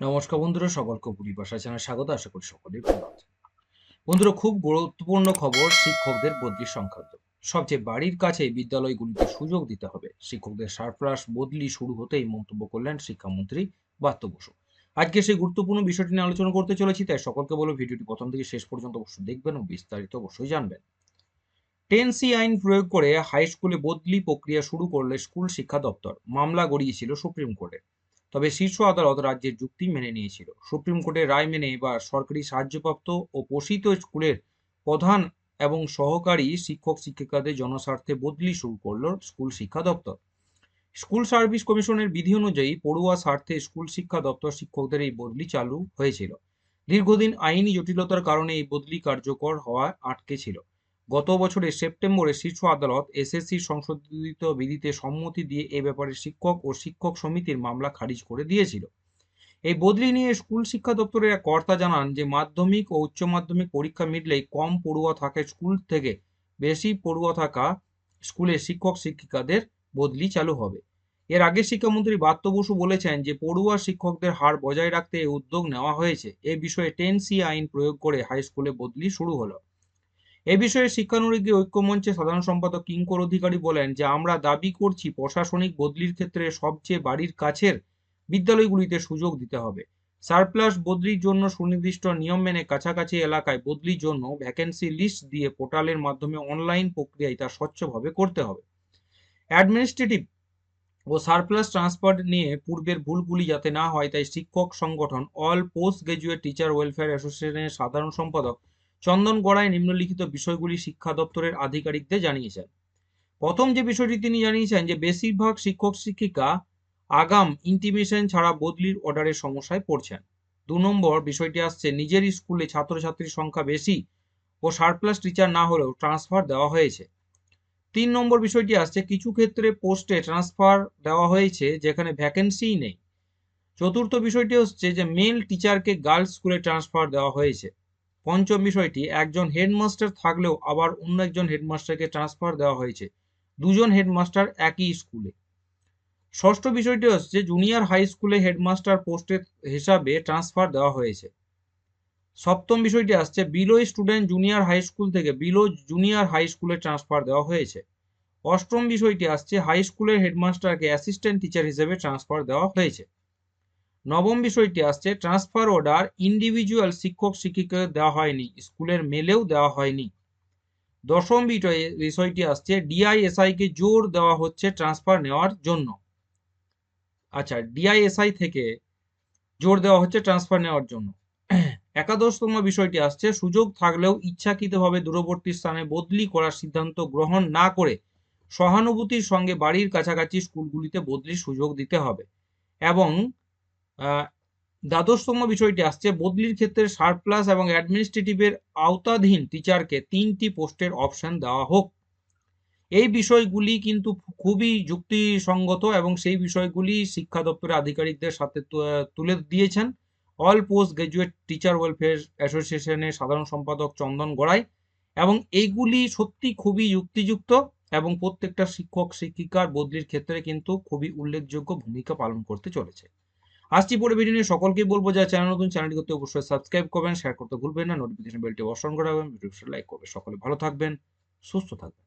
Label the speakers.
Speaker 1: নমস্কার বন্ধুরা, সকলকে পরিভাষা চ্যানেল স্বাগত, আশা করি সকলেই ভালো আছেন। বন্ধুরা, খুব গুরুত্বপূর্ণ খবর, শিক্ষকদের বদলি সংক্রান্ত। সবচেয়ে বাড়ির কাছে বিদ্যালয়গুলিতে সুযোগ দিতে হবে। শিক্ষকদের সারপ্লাস বদলি শুরু হতেই মন্তব্য করলেন শিক্ষামন্ত্রী বাত্য বসু। আজকে সেই গুরুত্বপূর্ণ বিষয়টি নিয়ে আলোচনা করতে চলেছি, তাই সকলকে বলো ভিডিওটি প্রথম থেকে শেষ পর্যন্ত অবশ্যই দেখবেন ও বিস্তারিত অবশ্যই জানবেন। টেনসি আইন প্রয়োগ করে হাই স্কুলে বদলি প্রক্রিয়া শুরু করলে স্কুল শিক্ষা দপ্তর। মামলা গড়িয়েছিল সুপ্রিম কোর্টে। তবে শীর্ষ আদালত রাজ্যের যুক্তি মেনে নিয়েছিল। সুপ্রিম কোর্টের রায় মেনে এবার সরকারি সাহায্যপ্রাপ্ত ও পোষিত স্কুলের প্রধান এবং সহকারী শিক্ষক শিক্ষিকাদের জনস্বার্থে বদলি শুরু করল স্কুল শিক্ষা দপ্তর। স্কুল সার্ভিস কমিশনের বিধি অনুযায়ী পড়ুয়া স্বার্থে স্কুল শিক্ষা দপ্তর শিক্ষকদের এই বদলি চালু হয়েছিল। দীর্ঘদিন আইনি জটিলতার কারণে এই বদলি কার্যকর হওয়া আটকে ছিল। গত বছরের সেপ্টেম্বরে শীর্ষ আদালত এসএসসি সংশোধিত বিধিতে সম্মতি দিয়ে এ ব্যাপারে শিক্ষক ও শিক্ষক সমিতির মামলা খারিজ করে দিয়েছিল। এই বদলি নিয়ে স্কুল শিক্ষা দপ্তরের এক কর্তা জানান যে, মাধ্যমিক ও উচ্চ মাধ্যমিক পরীক্ষা মিটলেই কম পড়ুয়া থাকে স্কুল থেকে, বেশি পড়ুয়া থাকা স্কুলে শিক্ষক শিক্ষিকাদের বদলি চালু হবে। এর আগে শিক্ষামন্ত্রী বাত্য বসু বলেছেন যে, পড়ুয়া শিক্ষকদের হার বজায় রাখতে এই উদ্যোগ নেওয়া হয়েছে। এ বিষয়ে টেন সি আইন প্রয়োগ করে হাই স্কুলে বদলি শুরু হলো। এ বিষয়ে শিক্ষানুরাগী ঐক্যমঞ্চের সাধারণ সম্পাদক কিঙ্কর অধিকারী বলেন যে, আমরা দাবি করছি প্রশাসনিক বদলির ক্ষেত্রে সবচেয়ে বাড়ির কাছের বিদ্যালয়গুলিতে সুযোগ দিতে হবে। সারপ্লাস বদলির জন্য সুনির্দিষ্ট নিয়ম মেনে কাছাকাছি এলাকায় বদলির জন্য ভ্যাকেন্সি লিস্ট দিয়ে পোর্টালের মাধ্যমে অনলাইন প্রক্রিয়ায় তা স্বচ্ছভাবে করতে হবে। অ্যাডমিনিস্ট্রেটিভ ও সারপ্লাস ট্রান্সফার নিয়ে পূর্বের ভুলগুলি যাতে না হয়, তাই শিক্ষক সংগঠন all post graduate teacher welfare অ্যাসোসিয়েশনের সাধারণ সম্পাদক চন্দন গড়াই নিম্নলিখিত বিষয়গুলি শিক্ষা দপ্তরের আধিকারিকদের জানিয়েছেন। প্রথম যে বিষয়টি তিনি জানিয়েছেন যে, বেশিরভাগ শিক্ষক শিক্ষিকা আগাম ইন্টিমেশন ছাড়া বদলির অর্ডারের সমস্যায় পড়ছেন। দু নম্বর বিষয়টি আসছে, নিজের স্কুলে ছাত্রছাত্রীর সংখ্যা বেশি ও সারপ্লাস টিচার না হলেও ট্রান্সফার দেওয়া হয়েছে। তিন নম্বর বিষয়টি আসছে, কিছু ক্ষেত্রে পোস্টে ট্রান্সফার দেওয়া হয়েছে, যেখানে ভ্যাকেন্সিই নেই। চতুর্থ বিষয়টি হচ্ছে যে মেল টিচারকে গার্লস স্কুলে ট্রান্সফার দেওয়া হয়েছে। পঞ্চম বিষয়টি, একজন হেডমাস্টার থাকলেও আবার অন্য একজন হেডমাস্টারকে ট্রান্সফার দেওয়া হয়েছে। দুজন হেডমাস্টার একই স্কুলে ষষ্ঠ বিষয়টি হচ্ছে জুনিয়র হাই স্কুলে হেডমাস্টার পোস্টের হিসাবে ট্রান্সফার দেওয়া হয়েছে। সপ্তম বিষয়টি আসছে below student junior high school থেকে বিলো জুনিয়র হাই স্কুলে ট্রান্সফার দেওয়া হয়েছে। অষ্টম বিষয়টি আসছে হাই স্কুলের হেডমাস্টারকে অ্যাসিস্ট্যান্ট টিচার হিসেবে ট্রান্সফার দেওয়া হয়েছে। নবম বিষয়টি আসছে ট্রান্সফার অর্ডার ইন্ডিভিজুয়াল শিক্ষক শিক্ষিকাদের দেওয়া হয়নি, স্কুলের মেলেও দেওয়া হয়নি। দশম বিষয়ে, বিষয়টি আসছে ডিআইএসআই কে জোর দেওয়া হচ্ছে ট্রান্সফার নেওয়ার জন্য। আচ্ছা ডিআইএসআই থেকে জোর দেওয়া হচ্ছে ট্রান্সফার নেওয়ার জন্য। একাদশতম বিষয়টি আসছে, সুযোগ থাকলেও ইচ্ছাকৃতভাবে দূরবর্তী স্থানে বদলি করার সিদ্ধান্ত গ্রহণ না করে সহানুভূতির সঙ্গে বাড়ির কাছাকাছি স্কুলগুলিতে বদলির সুযোগ দিতে হবে। এবং দ্বাদশতম বিষয়টি আসছে, বদলির ক্ষেত্রে সারপ্লাস এবং অ্যাডমিনিস্ট্রেটিভের আওতাধীন টিচারকে তিনটি পোস্টের অপশন দেওয়া হোক। এই বিষয়গুলি কিন্তু খুবই যুক্তিসঙ্গত এবং সেই বিষয়গুলি শিক্ষা দপ্তরের আধিকারিকদের সাথে তুলে দিয়েছেন। All post graduate teacher welfare অ্যাসোসিয়েশনের সাধারণ সম্পাদক চন্দন গড়াই এবং এইগুলি সত্যি খুবই যুক্তিযুক্ত এবং প্রত্যেকটা শিক্ষক শিক্ষিকার বদলির ক্ষেত্রে কিন্তু খুবই উল্লেখযোগ্য ভূমিকা পালন করতে চলেছে। আসছি পরে ভিডিও নিয়ে। সকলকেই বলব যে চ্যানেল নতুন চ্যানেলটি করতে অবশ্যই সাবস্ক্রাইব করবেন শেয়ার করতে ভুলবেন না নোটিফিকেশন বেলটি অর্শন করাবেন ভিডিওটি লাইক করবেন। সকলে ভালো থাকবেন, সুস্থ থাকবেন।